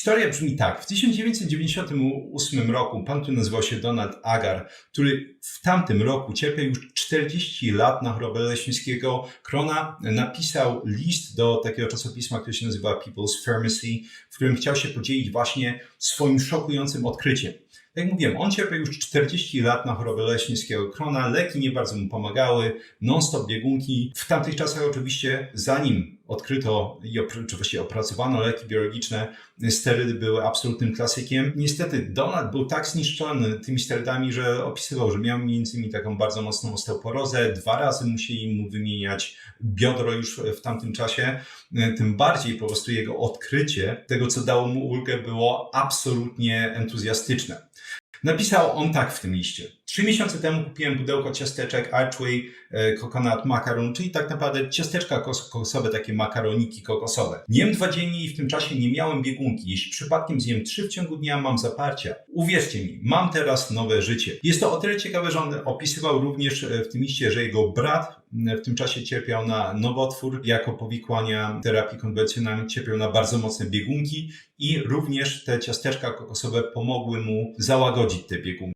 Historia brzmi tak. W 1998 roku pan, który nazywał się Donald Agar, który w tamtym roku cierpiał już 40 lat na chorobę leśnickiego krona, napisał list do takiego czasopisma, które się nazywa People's Pharmacy, w którym chciał się podzielić właśnie swoim szokującym odkryciem. Jak mówiłem, on cierpiał już 40 lat na chorobę leśnickiego krona, leki nie bardzo mu pomagały, non-stop biegunki. W tamtych czasach oczywiście, zanim odkryto i czy właściwie opracowano leki biologiczne, sterydy były absolutnym klasykiem. Niestety Donald był tak zniszczony tymi sterydami, że opisywał, że miał między innymi taką bardzo mocną osteoporozę. Dwa razy musieli mu wymieniać biodro już w tamtym czasie. Tym bardziej po prostu jego odkrycie tego, co dało mu ulgę, było absolutnie entuzjastyczne. Napisał on tak w tym liście. Trzy miesiące temu kupiłem pudełko ciasteczek Archway e, Coconut Macaron, czyli tak naprawdę ciasteczka kos- kokosowe, takie makaroniki kokosowe. Jem dwa dziennie i w tym czasie nie miałem biegunki. Jeśli przypadkiem zjem trzy w ciągu dnia, mam zaparcia. Uwierzcie mi, mam teraz nowe życie. Jest to o tyle ciekawe, że on opisywał również e, w tym liście, że jego brat w tym czasie cierpiał na nowotwór jako powikłania terapii konwencjonalnej, cierpiał na bardzo mocne biegunki i również te ciasteczka kokosowe pomogły mu załagodzić te biegunki.